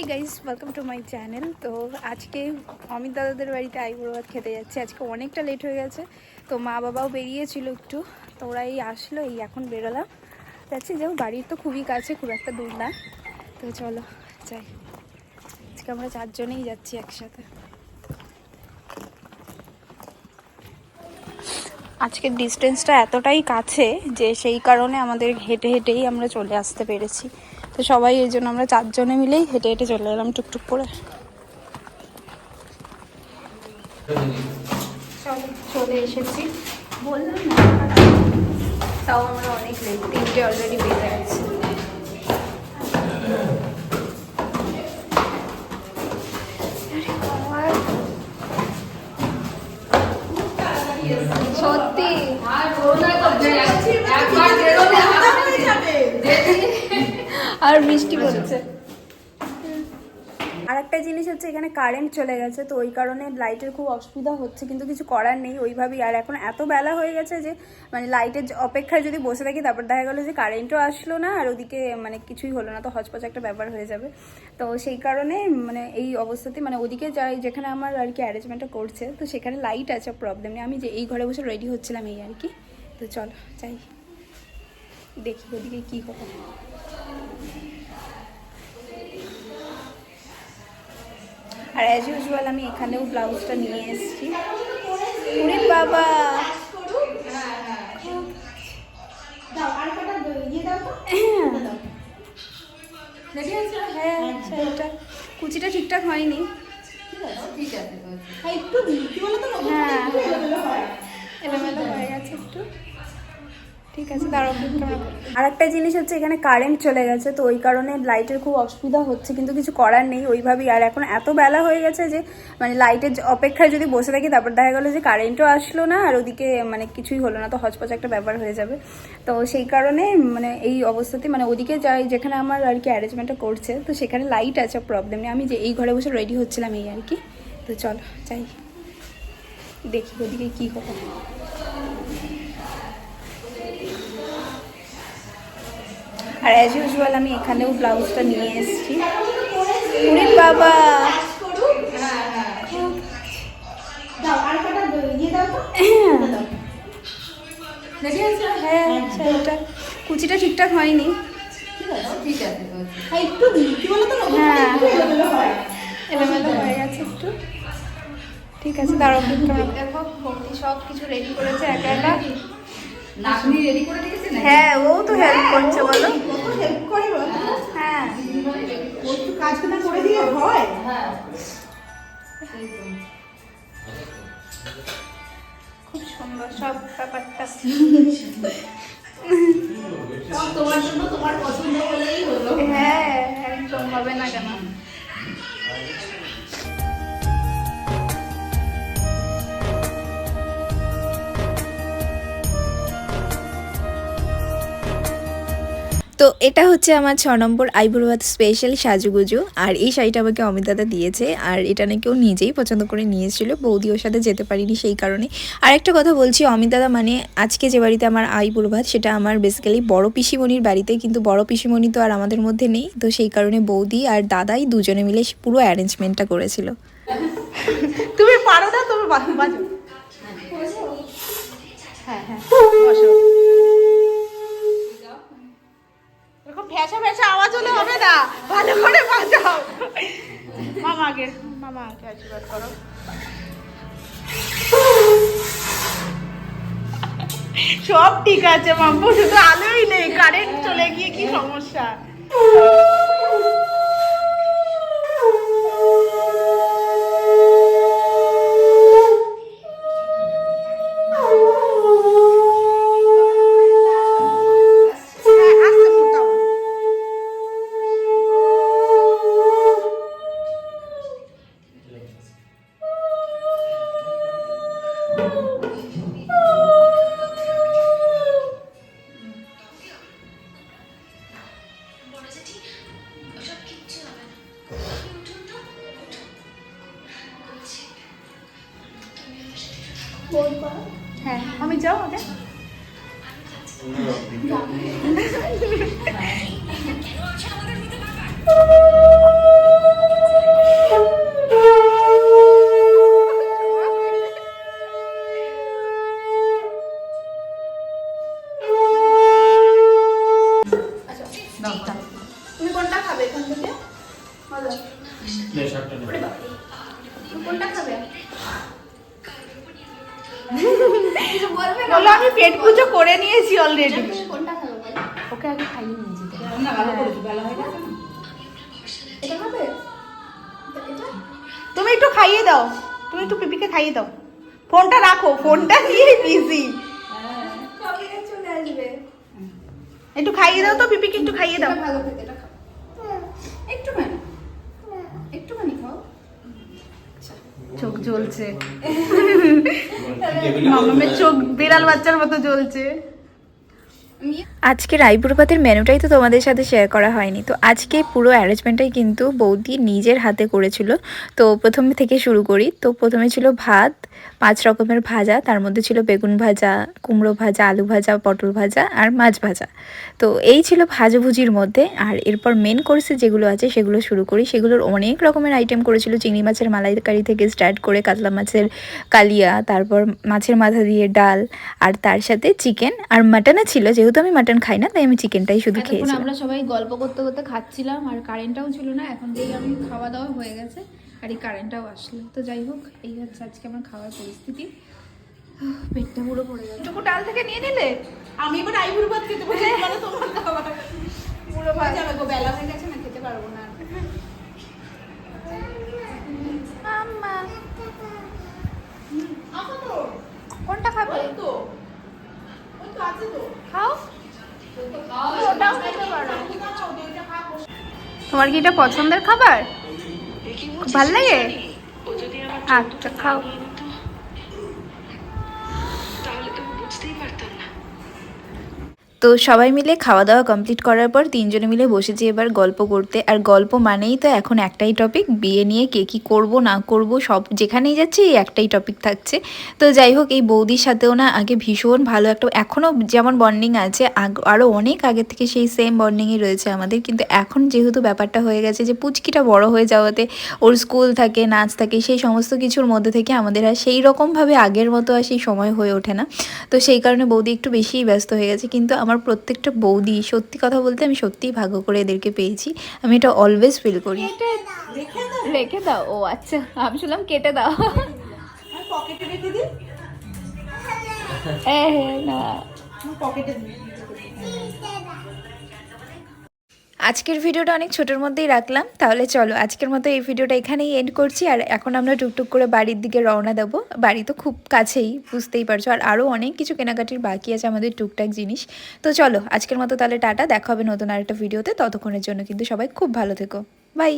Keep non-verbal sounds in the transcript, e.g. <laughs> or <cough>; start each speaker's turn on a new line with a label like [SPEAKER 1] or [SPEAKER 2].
[SPEAKER 1] Hi guys welcome to my channel তো আজকে অমিত দাদাদের বাড়িতে আইবুড়ো ভাত খেতে যাচ্ছি। আজকে অনেকটা লেট হয়ে গেছে। তো মা বাবাও বেরিয়েছিল একটু। তো ওরা এই আসলো, এই এখন বেরোলাম। যাচ্ছি যেও বাড়ির তো খুবই কাছে, খুব একটা দূর না। তো চলো, যাই। আজকে আমরা চারজনেই যাচ্ছি একসাথে। আজকের ডিস্টেন্সটা এতটাই কাছে যে সেই কারণে আমাদের হেঁটে হেঁটেই আমরা চলে আসতে পেরেছি। তো সবাই এই জন্য আমরা চারজনে মিলেই হেঁটে হেঁটে চলে এলাম টুকটুক করে। চলো চলে এসেছি। বললাম তাও আমরা অনেক লেট তিনটে অলরেডি বেজে গেছে। সত্যি? আর বৃষ্টি পড়ছে আর একটা জিনিস হচ্ছে এখানে কারেন্ট চলে গেছে, তো ওই কারণে লাইটের খুব অসুবিধা হচ্ছে, কিন্তু কিছু করার নেই, ওইভাবেই। আর এখন এত বেলা হয়ে গেছে যে মানে লাইটের অপেক্ষায় যদি বসে থাকি, তারপর দেখা গেলো যে কারেন্টও আসলো না, আর ওদিকে মানে কিছুই হলো না, তো হচপচ একটা ব্যাপার হয়ে যাবে। তো সেই কারণে মানে এই অবস্থাতে মানে ওদিকে যাই, যেখানে আমার আর কি অ্যারেঞ্জমেন্টটা করছে, তো সেখানে লাইট আছে প্রবলেম নেই। আমি যে এই ঘরে বসে রেডি হচ্ছিলাম এই আর কি। তো চলো, যাই। দেখি ওদিকে কী হবে আর অ্যাজ ইউজুয়াল আমি এখানেও ব্লাউজটা নিয়ে এসেছি। ওরে বাবা! হ্যাঁ আচ্ছা এটা কুচিটা ঠিকঠাক হয়নি। হ্যাঁ। এলোমেলো হয়ে গেছে একটু। ঠিক আছে আর একটা জিনিস হচ্ছে এখানে কারেন্ট চলে গেছে, তো ওই কারণে লাইটের খুব অসুবিধা হচ্ছে, কিন্তু কিছু করার নেই, ওইভাবেই। আর এখন এত বেলা হয়ে গেছে যে মানে লাইটের অপেক্ষায় যদি বসে থাকি, তারপর দেখা গেলো যে কারেন্টও আসলো না, আর ওদিকে মানে কিছুই হলো না, তো হচপচ একটা ব্যাপার হয়ে যাবে। তো সেই কারণে মানে এই অবস্থাতে মানে ওদিকে যাই, যেখানে আমার আর কি অ্যারেঞ্জমেন্টটা করছে, তো সেখানে লাইট আছে প্রবলেম নেই। আমি যে এই ঘরে বসে রেডি হচ্ছিলাম এই আর কি। তো চলো, যাই। দেখি ওদিকে কী হবে আর অ্যাজ ইউজুয়াল আমি এখানেও ব্লাউজটা নিয়ে এসেছি। ওরে বাবা। হ্যাঁ আচ্ছা এটা কুচিটা ঠিকঠাক হয়নি। হ্যাঁ। হয়ে ঠিক আছে দাঁড়াও দেখো ভক্তি সব কিছু রেডি করেছে, একা একা।
[SPEAKER 2] নাতনি রেডি করে রেখেছে না
[SPEAKER 1] হ্যাঁ ও তো হেল্প করছে বলো।
[SPEAKER 3] হেল্প করে বলো।
[SPEAKER 1] হ্যাঁ।
[SPEAKER 3] ও একটু কাজটা না করে দিলে হয়।
[SPEAKER 1] খুব সুন্দর সব ব্যাপারটা।
[SPEAKER 2] তোমার জন্য তোমার পছন্দ হলেই হলো।
[SPEAKER 1] হ্যাঁ একদম হবে না কেন?
[SPEAKER 4] তো এটা হচ্ছে আমার ছ নম্বর আইবুড়োভাত স্পেশাল সাজুগুজু। আর এই শাড়িটা আমাকে অমিত দাদা দিয়েছে। আর এটা নাকি ও নিজেই পছন্দ করে নিয়েছিল। বৌদি ওর সাথে যেতে পারিনি সেই কারণে। আর একটা কথা বলছি, অমিতাদা মানে আজকে যে বাড়িতে আমার আইবুড়ো ভাত সেটা আমার বেসিক্যালি বড় পিসিমণির বাড়িতে। কিন্তু বড় পিসিমণি তো আর আমাদের মধ্যে নেই। তো সেই কারণে বৌদি আর দাদাই দুজনে মিলে পুরো অ্যারেঞ্জমেন্টটা করেছিল।
[SPEAKER 3] তুমি পারো না, তুমি বাজো। হ্যাঁ হ্যাঁ। আওয়াজ হবে না। ভালো করে বাজাও। মামা আগে আশীর্বাদ করো। সব ঠিক আছে মাম্পু শুধু আলোই নেই কারেন্ট চলে গিয়ে কি সমস্যা? হ্যাঁ। আমি পেট পুজো করে নিয়েছি অলরেডি? ওকে আগে খাইয়ে নিয়ে যেতে
[SPEAKER 2] না ভালো করেছি ভালো হয়ে
[SPEAKER 3] তুমি একটু খাইয়ে দাও। তুমি একটু পিপিকে খাইয়ে দাও। ফোনটা রাখো ফোনটা নিয়ে বিজি
[SPEAKER 1] চলে আসবে?
[SPEAKER 3] একটু খাইয়ে দাও তো পিপিকে একটু খাইয়ে দাও।
[SPEAKER 1] ভালো খেতে
[SPEAKER 3] চোখ জ্বলছে। <laughs> মামামের চোখ বিড়াল বাচ্চার মতো জ্বলছে।
[SPEAKER 4] আজকের আইবুড়ো ভাতের মেনুটাই তো তোমাদের সাথে শেয়ার করা হয়নি। তো আজকে পুরো অ্যারেঞ্জমেন্টটাই কিন্তু বৌদি নিজের হাতে করেছিল। তো প্রথম থেকে শুরু করি। তো প্রথমে ছিল ভাত, পাঁচ রকমের ভাজা, তার মধ্যে ছিল বেগুন ভাজা, কুমড়ো ভাজা, আলু ভাজা, পটল ভাজা আর মাছ ভাজা। তো এই ছিল ভাজাভুজির মধ্যে। আর এরপর মেন কোর্সে যেগুলো আছে সেগুলো শুরু করি। সেগুলোর অনেক রকমের আইটেম করেছিল। চিংড়ি মাছের মালাইকারি থেকে স্টার্ট করে কাতলা মাছের কালিয়া, তারপর মাছের মাথা দিয়ে ডাল, আর তার সাথে চিকেন আর মাটনও ছিল। যেহেতু আমি মাটন খাই না তাই আমি চিকেনটাই শুধু খেয়েছি
[SPEAKER 5] আমরা সবাই গল্প করতে করতে খাচ্ছিলাম আর কারেন্টটাও ছিল না এখন যেই আমি খাওয়া দাওয়া হয়ে গেছে আর এই কারেন্টটাও আসলো। তো যাই হোক এই হচ্ছে আজকে আমার খাওয়ার পরিস্থিতি। পেটটা পুরো পড়ে গেছে।
[SPEAKER 3] টুকু ডাল থেকে নিয়ে নিলে? আমি এবার আইবুড়ো ভাত খেতে বসে মানে তোমার খাবার।
[SPEAKER 1] পুরো ভাত। যাবে গো বেলা হয়ে গেছে না খেতে পারব না আর।
[SPEAKER 3] কোনটা খাবে?
[SPEAKER 2] তো। ওই তো আছে তো।
[SPEAKER 3] খাও। তোমার কি এটা পছন্দের খাবার? খুব ভালো লাগে? আচ্ছা খাও।
[SPEAKER 4] তো সবাই মিলে খাওয়া দাওয়া কমপ্লিট করার পর তিনজনে মিলে বসেছি এবার গল্প করতে। আর গল্প মানেই তো এখন একটাই টপিক বিয়ে নিয়ে কে কী করব, না করব, সব যেখানেই যাচ্ছি এই একটাই টপিক থাকছে। তো যাই হোক, এই বৌদির সাথেও না আগে ভীষণ ভালো একটা এখনও যেমন বন্ডিং আছে আরও অনেক আগে থেকে সেই সেম বন্ডিংই রয়েছে আমাদের। কিন্তু এখন যেহেতু ব্যাপারটা হয়ে গেছে যে পুচকিটা বড় হয়ে যাওয়াতে ওর স্কুল থাকে, নাচ থাকে, সেই সমস্ত কিছুর মধ্যে থেকে আমাদের আর সেই রকমভাবে আগের মতো আর সেই সময় হয়ে ওঠে না। তো সেই কারণে বৌদি একটু বেশিই ব্যস্ত হয়ে গেছে। কিন্তু আমার প্রত্যেকটা বৌদি সত্যি কথা বলতে আমি সত্যিই ভাগ্য করে এদেরকে পেয়েছি। আমি এটা অলওয়েজ ফিল করি।
[SPEAKER 5] রেখে দাও। ও আচ্ছা। আমি শুনলাম কেটে দাও।
[SPEAKER 2] পকেটে রেখে দিই।
[SPEAKER 5] এ না।
[SPEAKER 2] পকেটে
[SPEAKER 4] আজকের ভিডিওটা অনেক ছোটোর মধ্যেই রাখলাম, তাহলে চলো আজকের মতো এই ভিডিওটা এখানেই এন্ড করছি। আর এখন আমরা টুকটুক করে বাড়ির দিকে রওনা দেবো। বাড়ি তো খুব কাছেই, বুঝতেই পারছ। আর আরও অনেক কিছু কেনাকাটির বাকি আছে আমাদের টুকটাক জিনিস। তো চলো আজকের মতো তাহলে টাটা, দেখা হবে নতুন আরেকটা ভিডিওতে। ততক্ষণের জন্য কিন্তু সবাই খুব ভালো থেকো। বাই!